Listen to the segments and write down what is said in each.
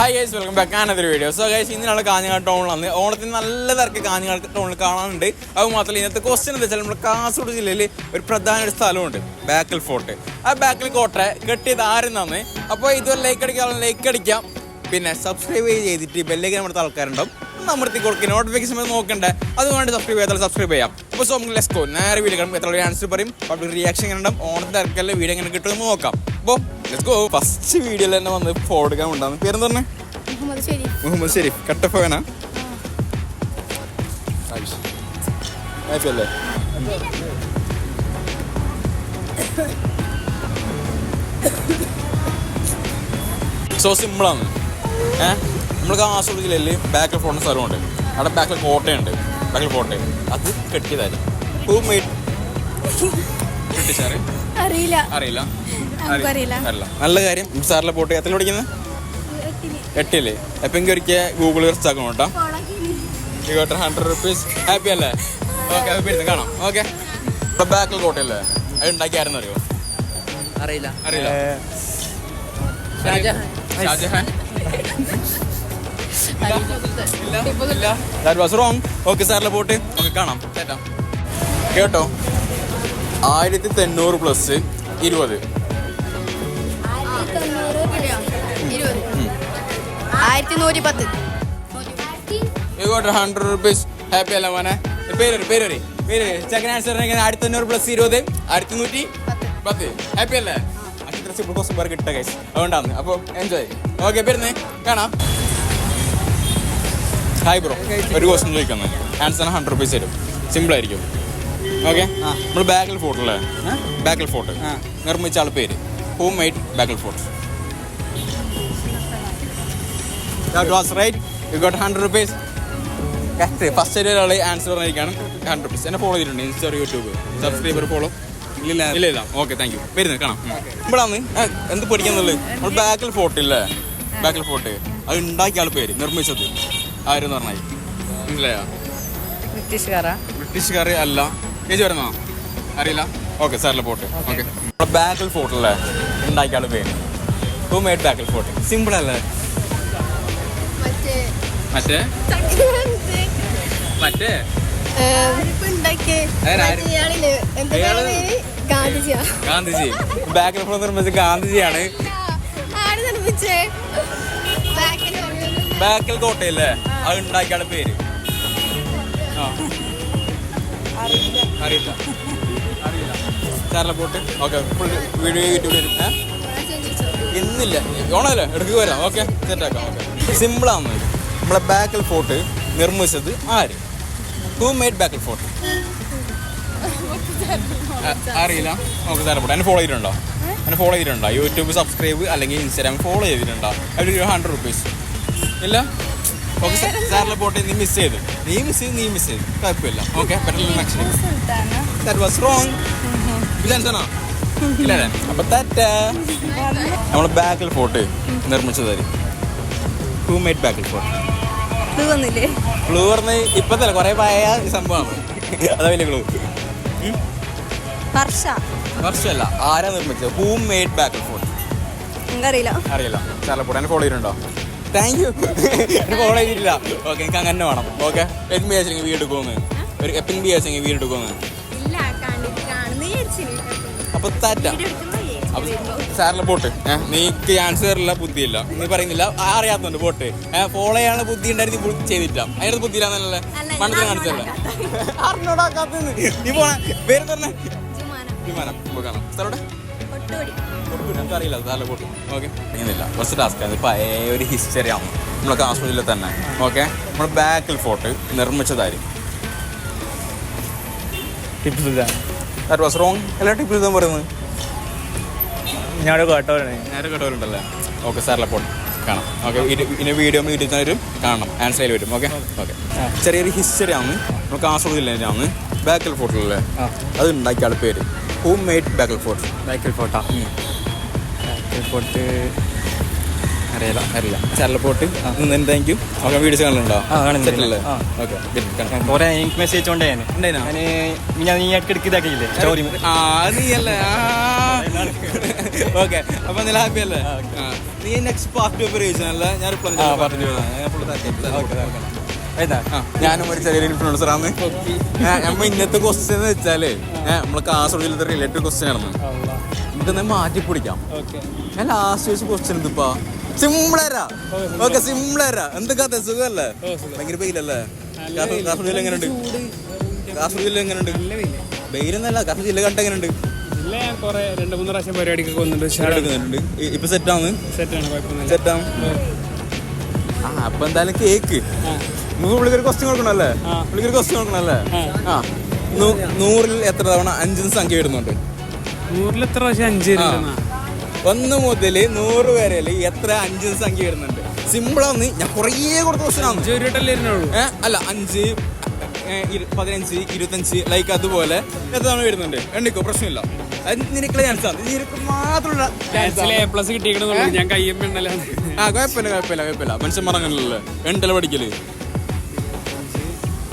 Hi guys welcome back another video so guys ഇന്നാണ് കാഞ്ഞങ്ങാട് ടൗണിലാണ് ഓണത്തിന് നല്ല തിരക്ക് കാഞ്ഞങ്ങാട് ടൗണിൽ കാണാനുണ്ട്. അത് മാത്രമല്ല ഇന്നത്തെ ക്വസ്റ്റ്യൻ എന്താ വെച്ചാൽ നമ്മുടെ കാസർഗോഡ് ജില്ലയിൽ ഒരു പ്രധാന ഒരു സ്ഥലമുണ്ട്. ബാക്കൽ ഫോർട്ട് ആ ബാക്കൽ കോട്ട കെട്ടിയത് ആരെന്നാണ്? അപ്പോൾ ഇതുവരെ ലൈക്ക് അടിക്കാൻ ലൈക്ക് അടിക്കാം. പിന്നെ സബ്സ്ക്രൈബ് ചെയ്തിട്ട് ബെല്ലേക്ക് നമ്മുടെ ആൾക്കാരുണ്ടാവും. നമ്മുടെ കൊടുക്കുക നോട്ടിഫിക്കേഷൻ നോക്കണ്ടേ. അതുകൊണ്ട് സബ്സ്ക്രൈബ് ചെയ്താൽ സബ്സ്ക്രൈബ് ചെയ്യാം. അപ്പോൾ സോ നമുക്ക് ലെസ്കോ നേരെ വീഡിയോ കാണും. എത്ര ആൻസർ പറയും? പബ്ലിക് റിയാക്ഷൻ എങ്ങനെ ഉണ്ടാവും? ഓണത്തെ തിരക്കല്ലേ? വീഡിയോ എങ്ങനെ കിട്ടുമെന്ന് നോക്കാം. അപ്പോൾ ഗോ ഫസ്റ്റ് വീഡിയോയിൽ തന്നെ വന്ന് ഫോൺ എടുക്കാൻ ഉണ്ടാകും പേരെന്ന് പറഞ്ഞേ? മുഹമ്മദ് ഷെരീഫ്. കട്ടപ്പവനാ ഹാപ്പിയല്ലേ സോ സിമ്പിളാണ് ഏഹ് നമ്മൾ കാസർഗോഡ് ജില്ലയിൽ ബാക്കിൽ ഫോണിന് സ്ഥലമുണ്ട്. അവിടെ ബാക്കിൽ കോട്ടയുണ്ട്. ബാക്കിൽ കോട്ട അത് കെട്ടിയതായിരുന്നു. അറിയില്ല. അറിയില്ല. നമുക്കറിയില്ല. നല്ല കാര്യം. സാറിലെ പോട്ട് എത്ര പഠിക്കുന്നത്? എട്ടില്ലേ എപ്പം എനിക്ക് ഒരിക്കൽ ഗൂഗിൾ സെർച്ച് ആക്കണം കേട്ടോ. ഹൺഡ്രഡ് റുപ്പീസ് ഹാപ്പി അല്ലേ? ഓക്കെ ഹാപ്പി ഇരുന്ന് കാണാം. ഓക്കെ ഇപ്പൊ ബാക്കിൽ കോട്ടയല്ലേ അത് ഉണ്ടാക്കിയായിരുന്നു അറിയോ? അറിയില്ല. അറിയില്ല. Shahjahan that was wrong okay സാറിലെ പോട്ട് ഓക്കെ കാണാം. കേട്ടോ. ആയിരത്തി തൊണ്ണൂറ് പ്ലസ് ഇരുപത്. ആയിരത്തി നൂറ്റി പത്ത് you got hundred rupees happy അല്ല മോനെ? പേര് വരും, പേര് വരും. പേര് സെക്കൻഡ് ആൻസർ ആയിരത്തി തൊണ്ണൂറ് പ്ലസ് ഇരുപത് ആയിരത്തി നൂറ്റി പത്ത്. ഹാപ്പി അല്ലേ? അത്ര സിമ്പിൾ ക്വസ്റ്റ്യൻ പേർ കിട്ടുക ഗൈസ് അതുകൊണ്ടാണ്. അപ്പോൾ എൻജോയ് ഓക്കെ പേരുന്നേ കാണാം. ഹായ് ബ്രോ ഒരു ക്വസ്റ്റ്യൻ ചോദിക്കുന്നത് ആൻസർ ഹൺഡ്രഡ് റുപ്പീസ് തരും. സിമ്പിൾ ആയിരിക്കും. ഓക്കെ നമ്മൾ ബാഗിൽ ഫോർട്ട് അല്ലേ? ബാഗിൽ ഫോർട്ട് നിർമ്മിച്ച ആൾ പേര്. Home made Bekal fort that was right you got hundred rupees correct first ഒരാൾ ആൻസർ പറഞ്ഞിരിക്കുകയാണ് ഹൺഡ്രഡ് റുപ്പീസ് എന്നെ ഫോളോ ചെയ്തിട്ടുണ്ട്. ഇൻസ്റ്റാ യൂട്യൂബ് സബ്സ്ക്രൈബർ ഫോളോ ഇല്ല ഇല്ല ഇല്ല. ഓക്കെ താങ്ക് യു വരുന്നത് കാണാം. ഇവിടാന്ന്. എന്ത് പഠിക്കാന്നുള്ളത് നമ്മൾ ബാക്കിൽ ഫോട്ടോ ഇല്ലേ? ബാക്കിൽ ഫോട്ടോ അത് ഉണ്ടാക്കിയ ആൾ പേര്. നിർമ്മിച്ചത്. ആരെന്ന് പറഞ്ഞാൽ ഇല്ലേ ബ്രിട്ടീഷുകാരാ? ബ്രിട്ടീഷുകാർ അല്ല. ചേച്ചി വരുന്നോ? അറിയില്ല. ഓക്കെ സാറിലെ ഫോട്ടോ ഓക്കെ നമ്മുടെ ബാക്കിൽ ഫോട്ടോ അല്ലേ ഉണ്ടാക്കിയ ആൾ പേര്. Who made Bekal fort simple അല്ലേ? പേര്? മറ്റേ ഗാന്ധിജി. ബാക്കിൽ നിർമ്മിച്ച? ഗാന്ധിജിയാണ് ബാക്കിൽ കോട്ടയല്ലേ അത് ഉണ്ടാക്കിയാണ് പേര്. അറിയില്ല. അറിയില്ല. സാറിലെ പോട്ട് ഓക്കെ വീഡിയോ യൂട്യൂബിൽ വരും. ഏ? ഇന്നില്ല. ഓണല്ലേ? എടുക്കുക വരാം ഓക്കെ സെറ്റാക്കാം ഓക്കെ സിമ്പിളാണ് നമ്മളെ ബാക്കൽ ഫോർട്ട് നിർമ്മിച്ചത് ആര്? ഹൂ മേഡ് ബാക്കൽ ഫോർട്ട് അറിയില്ല. ഓക്കെ തരപ്പെട്ടു പോട്ടെ. എന്നെ ഫോളോ ചെയ്തിട്ടുണ്ടോ? എന്നെ ഫോളോ ചെയ്തിട്ടുണ്ടോ? യൂട്യൂബ് സബ്സ്ക്രൈബ് അല്ലെങ്കിൽ ഇൻസ്റ്റാഗ്രാം ഫോളോ ചെയ്തിട്ടുണ്ടോ? അവിടെ ഒരു ഹൺഡ്രഡ് റുപ്പീസ് ഇല്ല? ഓക്കെ സാറിലെ പോട്ടെ. നീ മിസ് ചെയ്തു. നീ മിസ് ചെയ്തു നീ മിസ് ചെയ്തു. കുഴപ്പമില്ല. ഓക്കെ പെട്ടെന്ന് നെക്സ്റ്റ് ദാറ്റ് വാസ് റോങ് വിചാരിച്ചാണോ ഇല്ല അല്ലേ? അപ്പൊ തെറ്റാ. നമ്മളെ ബാക്കിൽ ഫോട്ടോ നിർമ്മിച്ചതായിരിക്കും. ഹൂ മെയ്ഡ് ബാക്കിൽ ഫോർ വന്നില്ലേ? ക്ലൂ പറഞ്ഞ് ഇപ്പത്തല്ല കുറെ പഴയ സംഭവമാണ് അതാ വലിയ ക്ലൂ വർഷ. വർഷമല്ല ആരാ നിർമ്മിച്ചത്? ഹൂ മെയ്ഡ് ബാക്കിൽ ഫോർ എനിക്കറിയില്ല അറിയില്ല. ചാലപ്പൂടെ എന്നെ ഫോളോ ചെയ്തിട്ടുണ്ടോ? താങ്ക് യു എന്നെ ഫോളോ ചെയ്തിട്ടില്ല. ഓക്കെ എനിക്ക് അങ്ങനെ വേണം. ഓക്കെ എപ്പം വിചാരിച്ചെങ്കിൽ വീട് എടുക്കുമെന്ന്. ഒരു എപ്പം വിചാരിച്ചെങ്കിൽ വീട് എടുക്കുമെന്ന്. അപ്പൊ താറ്റ. അപ്പൊ സാറിലെ പോട്ട്. നീക്ക് ആൻസർ തരില്ല ബുദ്ധിയില്ല. നീ പറയുന്നില്ല അറിയാത്തോണ്ട് അറിയാത്തുണ്ട് പോട്ട്. ഏഹ് ഫോളോ ചെയ്യാൻ ബുദ്ധി ഉണ്ടായിരുന്നു നീ ചെയ്തില്ല അതിനകത്ത് ബുദ്ധിയില്ലാന്നല്ലേ ഞാൻ കാണിച്ചല്ലേ അറിഞ്ഞോടാക്കാത്തന്ന് നീ പോണ. പേര് തന്നെ വിമാനം കാണാം. സ്ഥലോടെ അറിയില്ല സാറിലെ പോട്ട്. ഓക്കെ. പഴയ ഒരു ഹിസ്റ്ററി ആണ്. നമ്മളെ കാസർഗോഡ് തന്നെ. ഓക്കെ. നമ്മുടെ ബാക്കിൽ ഫോർട്ട് നിർമ്മിച്ചതായിരിക്കും ടിപ്സ് ദാറ്റ് വാസ് റോങ് അല്ല ടിപ്സ് സുൽത്താൻ പറയുന്നത്. ഞാൻ കേട്ടവരാണ്. നേരെ കേട്ടവരുണ്ടല്ലേ? ഓക്കെ സാറിലെ പോട്ട് കാണാം. ഓക്കെ ഇനി വീഡിയോ വരും കാണണം. ആൻസറിൽ വരും. ഓക്കെ ഓക്കെ ചെറിയൊരു ഹിസ്റ്ററി ആണ്. നമുക്ക് കാസർഗോഡ് ജില്ലയിലാണ് ബാക്കൽ ഫോർട്ടിലല്ലേ അല്ലേ അത് ഉണ്ടാക്കിയ ആൾ പേര്. Home made Bekal fort Bekal ഫോർട്ടാ Bekal fort അറിയില്ല അറിയില്ല. ചരലപ്പോട്ട് എന്തായിരിക്കും ഓക്കെ വീഡിയോസ് കാണലുണ്ടോ. ഓക്കെ കുറെ എനിക്ക് മെസ്സേജ് കൊണ്ടേ ഞാൻ? ഞാൻ നീ ഇടയ്ക്കിടയ്ക്ക് ഇതാക്കിയില്ലേ? സ്റ്റോറി ആ നീ ഓക്കെ അപ്പൊ നില ഹാപ്പി അല്ലേ? നീ നെക്സ്റ്റ് പാർട്ട് ഞാൻ ഞാനും ഒരു ചെറിയ ഇൻഫ്ലുവൻസർ ആണ് നമ്മ ഇന്നത്തെ ക്വസ്റ്റ്യൻ എന്ന് വെച്ചാൽ നമ്മൾ കാസർഗോഡ് ജില്ലത്തെ റിലേറ്റഡ് ക്വസ്റ്റ്യൻ ആണ് നമുക്ക് മാറ്റി പിടിക്കാം. ഞാൻ ലാസ്റ്റ് ചോദിച്ച ക്വസ്റ്റ്യൻ എന്തിപ്പാ? സിമ്പിളരാ ഓക്കെ സിമ്പിളരാ എന്തൊക്കെ സുഖമല്ലേ ഭയങ്കര വെയിലല്ലേ? കാസർഗോഡ് ജില്ല എങ്ങനെയുണ്ട് കാസർഗോഡ് ജില്ല എങ്ങനെയുണ്ട്? വെയിലൊന്നല്ല കാസർഗോഡ് ജില്ല കണ്ട എങ്ങനെയുണ്ട്? രണ്ട് മൂന്ന് പ്രാവശ്യം പരിപാടിക്കൊക്കെ വന്നിട്ടുണ്ട് ഉഷാറാണ്. എടുക്കുന്നുണ്ട് ഇ- ഇപ്പൊ സെറ്റാണ്? സെറ്റാണ് കുഴപ്പമൊന്നുമില്ല. സെറ്റാണ്? ആ അപ്പൊ എന്തായാലും കേക്ക്. പുള്ളിക്കൊരു ക്വസ്റ്റ്യൻ കൊടുക്കണല്ലേ പുള്ളിക്കൊരു ക്വസ്റ്റ്യൻ കൊടുക്കണല്ലേ ആ. നൂറിൽ എത്ര തവണ അഞ്ചിന് സംഖ്യ വരുന്നുണ്ട്? നൂറിൽ എത്ര പ്രാവശ്യം അഞ്ച്? ഒന്ന് മുതൽ നൂറ് വരെ എത്ര അഞ്ച് സംഖ്യ വരുന്നുണ്ട്. സിമ്പിളാന്ന് ഞാൻ കുറേ കൊടുത്ത അഞ്ച് വരെയായിട്ടല്ലേ അല്ല അഞ്ച് പതിനഞ്ച് ഇരുപത്തഞ്ച് ലൈക്ക് അതുപോലെ എത്ര തവണ വരുന്നുണ്ട്? എണ്ണിക്കോ പ്രശ്നമില്ല. അത് നിനക്കുള്ള ചാൻസ് ആണ്. നിനക്ക് മാത്രമുള്ള ചാൻസ് എ പ്ലസ് കിട്ടിയിരിക്കണമെന്നുള്ളൂ ഞാൻ ആ കുഴപ്പമില്ല കുഴപ്പമില്ല കുഴപ്പമില്ല. മനുഷ്യന്മാർ അങ്ങനല്ലേ എണ്ടല പഠിക്കൽ.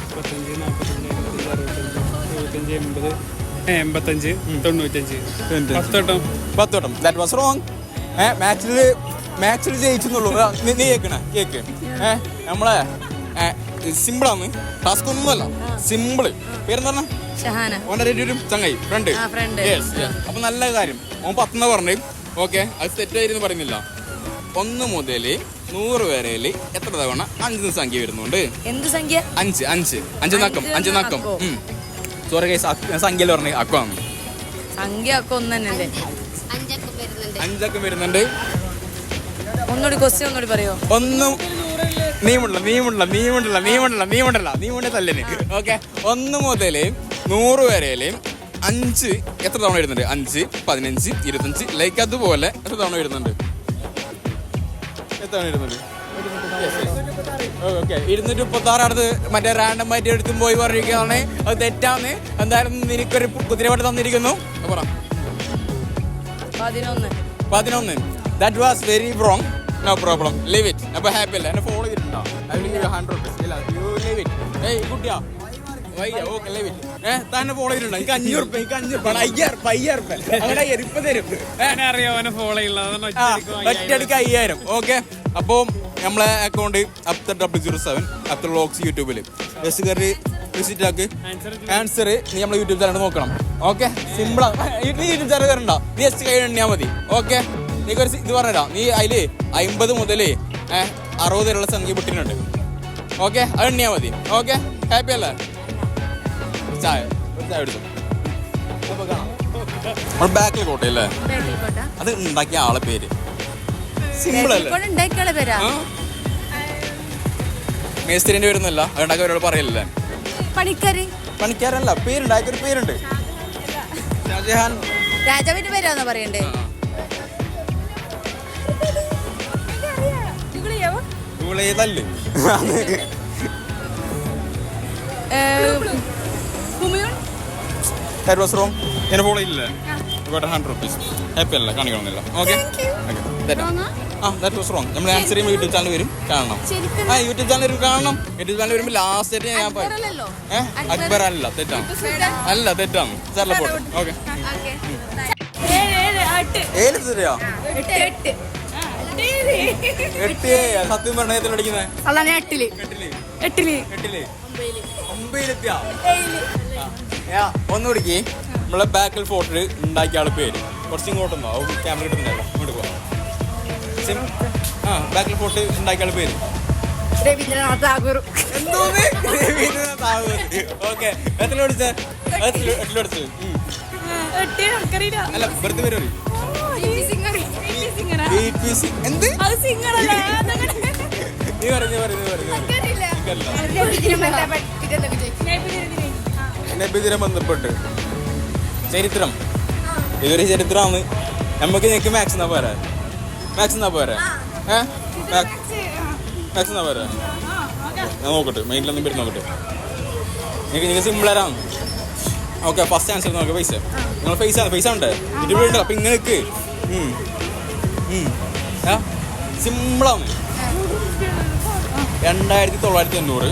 മുപ്പത്തഞ്ച് നാൽപ്പത്തഞ്ച് അമ്പത്തഞ്ച് അറുപത്തഞ്ച് എഴുപത്തഞ്ച് എൺപത് എൺപത്തഞ്ച് തൊണ്ണൂറ്റഞ്ച്. പത്ത് വട്ടം പത്ത് വട്ടം ദാറ്റ് വാസ് റോങ് ഏ മാച്ചിൽ മാത്സിൽ ജയിച്ചെന്നുള്ളൂ. നീ കേൾക്കണേ കേക്ക്. ഏ നമ്മളെ സിമ്പിളാണ് ടാസ്ക് ഒന്നുമല്ല സിമ്പിൾ പേരെന്താ പറഞ്ഞ ഷഹാന. ഓന്റെ ഒരു ചങ്ങായി. Friend yes. അപ്പൊ നല്ല കാര്യം. ഓൻ പത്തെന്ന് പറഞ്ഞു. ഓക്കെ അത് തെറ്റായിരുന്നു പറയുന്നില്ല. ഒന്ന് മുതൽ നൂറ് വരെയിൽ എത്ര തവണ അഞ്ച് സംഖ്യ വരുന്നുണ്ട്? എന്ത് സംഖ്യ? അഞ്ച് അഞ്ച്. അഞ്ച് നക്കം അഞ്ച് നക്കം. സോറി ഗൈസ് സംഖ്യയിൽ പറഞ്ഞു അക്കമാണ് സംഖ്യ ഒക്കെ ഒന്ന് തന്നെയല്ലേ? അഞ്ചക്കം വരുന്നുണ്ട്. ഒന്നുകൂടി ക്വസ്റ്റ്യൻ ഒന്നുകൂടി പറയോ? ഒന്നും നീമുണ്ടല്ല നീമുണ്ടല്ല നീമുണ്ടല്ല നീമുണ്ടല്ല നീമുണ്ടല്ല നീമുണ്ട തല്ലിന്. ഓക്കെ ഒന്ന് മുതൽ നൂറ് വരെയും അഞ്ച് എത്ര തവണ വരുന്നുണ്ട്? അഞ്ച് പതിനഞ്ച് ഇരുപത്തഞ്ച് ലൈക്ക് അതുപോലെ എത്ര തവണ വരുന്നുണ്ട്? എത്ര തവണ വരുന്നുണ്ട്? ഓക്കെ ഇരുന്നൂറ്റി മുപ്പത്തി ആറാണത് മറ്റേ റാൻഡം ആയിട്ട് എടുത്തും പോയി പറഞ്ഞിരിക്കുകയാണ്. അത് തെറ്റാന്ന്. എന്തായാലും നിനക്കൊരു കുതിരവട്ട് തന്നിരിക്കുന്നു. പറ. പതിനൊന്ന്. പതിനൊന്ന്. That was very wrong no problem leave it അപ്പൊ ഹാപ്പി അല്ല? എന്നെ ഫോളോ ചെയ്തിട്ടുണ്ടോ? I will give hundred rupees ഇല്ല യു ലീവ് ഇറ്റ് ഏയ് കുട്ടിയാ. വയ്യ ഓക്കെ ലീവ് ഇറ്റ് ഏഹ് തന്നെ ഫോളോ ചെയ്തിട്ടുണ്ടോ? എനിക്ക് അഞ്ഞൂറ് റുപ്പ എനിക്ക് അഞ്ഞൂറ് റുപ്പ അയ്യായിരം റുപ്പ അയ്യായിരം റുപ്പ അങ്ങനെ അയ്യായിരം ഇപ്പൊ തരും. അവനെ അറിയാം അവനെ ഫോളോ ഒറ്റയടിക്ക് അയ്യായിരം. ഓക്കെ അപ്പോൾ നമ്മളെ account Afthar double zero seven Afthar vlogs യൂട്യൂബിൽ ബസ് കയറി വിസിറ്റ് ആക്ക്. ആൻസർ നീ നമ്മളെ യൂട്യൂബ് ചാനൽ നോക്കണം. ഓക്കെ സിമ്പിളാണ് നീ യൂട്യൂബ് ചാനൽ കയറണ്ട നീ ജസ്റ്റ് കൈ എണ്ണിയാൽ മതി. ഓക്കെ നീ ഒരു ഇത് പറഞ്ഞുതരാം. നീ അതിൽ അമ്പത് മുതൽ അറുപത് വരെയുള്ള സംഖ്യ പൊട്ടിനുണ്ട് ഓക്കെ അത് എണ്ണിയാൽ മതി. ഓക്കെ ഹാപ്പി അല്ലേ? ചായ. ചായ എടുത്തു. അപ്പോൾ കാണാം. നമ്മൾ ബാക്കിൽ കോട്ടയല്ലേ? അത് ഉണ്ടാക്കിയ ആളെ പേര്. സിമ്പിൾ അല്ലേ? മേസ്തിരിന്റെ വരുന്നില്ല അതുണ്ടാക്കി അവരോട് പറയില്ല പണിക്കാര്. പണിക്കാരല്ല പേരുണ്ട് ഒരു പേരുണ്ട്. ഷാജഹാൻ. രാജാവിന്റെ പേരാന്ന് പറയണ്ടേ? ഫോളോ ഇല്ലേ. റുപ്പീസ് ഹാപ്പി അല്ല കാണിക്കണമെന്നില്ല. ഓക്കെ ആ ദാറ്റ് വാസ് റോങ് നമ്മൾ ആൻസർ ചെയ്യുമ്പോൾ യൂട്യൂബ് ചാനൽ വരും. കാണണം. ശരിക്കും ആ യൂട്യൂബ് ചാനൽ വരും. കാണണം. യൂട്യൂബ് ചാനൽ വരുമ്പോൾ ലാസ്റ്റ് ആയിട്ട് ഞാൻ ഏഹ് അക്ബർ. അല്ല തെറ്റാണ്. അല്ല തെറ്റാണ്. സാറിലെ പോട്ടെ. ഓക്കെ ഏത് ശരിയാ എട്ട് സത്യം പറഞ്ഞ എത്ര പഠിക്കുന്നത്? അതാണ് എട്ടിൽ. എട്ടിൽ. എട്ടിൽ. ഒമ്പതിലെത്തിയാ? യാ, ഒന്ന് പിടിക്ക്. നമ്മളെ ബാക്കിൽ ഫോട്ടോ ഉണ്ടാക്കിയ ആൾ പേര്. കുറച്ച് ഇങ്ങോട്ടൊന്നോ ക്യാമറ കിട്ടുന്നില്ല ഇങ്ങോട്ട് പോവാം ആ ബാക്കിൽ ഫോട്ടോ ഉണ്ടാക്കിയ പേര്? രവീന്ദ്രനാഥ് ടാഗോർ ഓക്കെ. എത്ര അല്ല വെറുതെ പേര് പറയും. സിംഗർ എന്ത്? നീ പറഞ്ഞു പറഞ്ഞു നബിദിനം ബന്ധപ്പെട്ട്. ചരിത്രം. ഇതൊരു ചരിത്രമാണ് നമുക്ക് നിനക്ക് മാക്സ് എന്നാ പോരാ? മാത്സ് എന്നാ പോരെ? ഏ? മാത്സ് എന്നാ പോരെ? ഞാൻ നോക്കട്ടെ മെയിനിലൊന്നും പേര് നോക്കട്ടെ. നിങ്ങൾക്ക് നിങ്ങൾക്ക് സിമ്പിളാണ് ഓക്കെ ഫസ്റ്റ് ആൻസർ നോക്കാം പൈസ നിങ്ങൾ പൈസ ആണ് പൈസ ഉണ്ട് ഇരുപത് അപ്പം ഇങ്ങനെക്ക് സിമ്പിളാണ് രണ്ടായിരത്തി തൊള്ളായിരത്തി തൊണ്ണൂറ്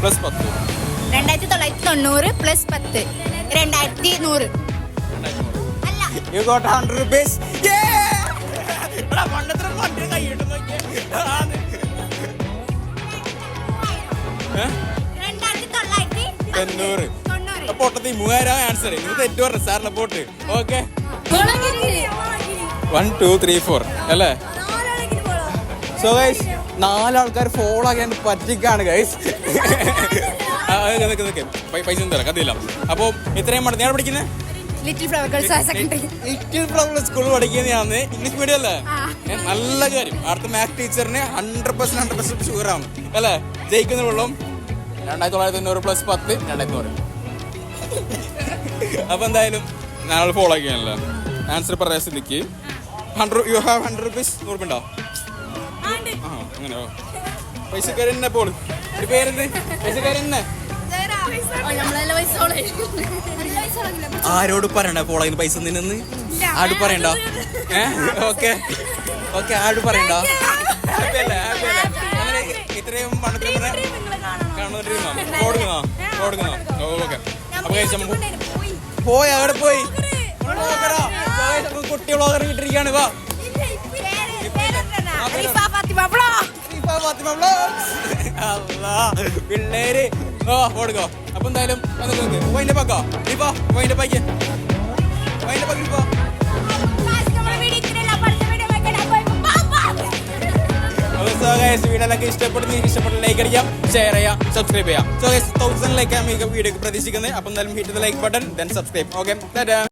പ്ലസ് പത്ത്. രണ്ടായിരത്തി തൊള്ളായിരത്തി തൊണ്ണൂറ് പ്ലസ് പത്ത്. രണ്ടായിരത്തി നൂറ്. അല്ല. യു ഗോട്ട് ഹൺഡ്രഡ് റുപ്പീസ് പണ്ടത്തെ പണ്ട് കൈയിട്ട് നോക്കിയേ. അല്ലേ? സോ ഫോളോ പറ്റിക്കാണ് ഗൈസ് പൈസ ഒന്നും തരാം. കഥയില്ല. അപ്പോൾ ഇത്രയും മടങ്ങി ഞാൻ പഠിക്കുന്നത് little flower girls higher secondary little flower സ്കൂളിൽ പഠിക്കുന്നതാണ് ഇംഗ്ലീഷ് മീഡിയം അല്ലേ? നല്ല കാര്യം. അടുത്ത മാത്സ് ടീച്ചറിന് ഹൺഡ്രഡ് പെർസെന്റ് ഹൺഡ്രഡ് പെർസെന്റ് ആണ്. അല്ലേ? ജയിക്കുന്ന വെള്ളം രണ്ടായിരത്തി തൊള്ളായിരത്തി തൊണ്ണൂറ് പ്ലസ് പത്ത് രണ്ടായിരത്തി നൂറ് അപ്പൊ എന്തായാലും ഞങ്ങൾ ഫോളോ ചെയ്യാനല്ലേ? ആൻസർ പറയാൻ സ്ഥിതിക്ക് hundred you have hundred rupees നൂറുണ്ടോ ആ അങ്ങനെയോ പൈസക്കാരൻ തന്നെ പോൾ. ഒരു പേരെന്ത്? പൈസക്കാരൻ തന്നെ നമ്മളെല്ലാം പൈസ ആരോട് പറയണ്ട പോളകിന് പൈസ നിന്ന് ആട് പറയണ്ട? ഓക്കെ. ഓക്കെ ആട് പറയണ്ട? ഹാപ്പി അല്ലേ? ഹാപ്പി അല്ലേ? അങ്ങനെ ഇത്രയും പണത്തിന് കാണുന്നോ കൊടുക്കുന്നോ കൊടുക്കുന്നോ ഓക്കെ. അപ്പൊ കഴിച്ച പോയി. അവിടെ പോയി. നമുക്ക് കുട്ടി വ്ളോഗർ കിട്ടിയിരിക്കുകയാണ്. വാ. ഫാത്തിമ. അല്ലാ, പിള്ളേര് ഓ കൊടുക്കോ അപ്പൊ എന്തായാലും വൈന്റെ പക്കോ? ഇപ്പോ വൈന്റെ പയ്ക്ക് വൈന്റെ പക്കി ഇപ്പോ വീഡിയോയിലൊക്കെ ഇഷ്ടപ്പെടുന്ന. ഇഷ്ടപ്പെട്ട ലൈക്ക് അടിക്കാം ഷെയർ ചെയ്യാം സബ്സ്ക്രൈബ് ചെയ്യാം. സോ തൗസൻഡ് ലൈക്ക് നമുക്ക് വീഡിയോ പ്രതീക്ഷിക്കുന്നത്. അപ്പം എന്തായാലും hit the like button then subscribe okay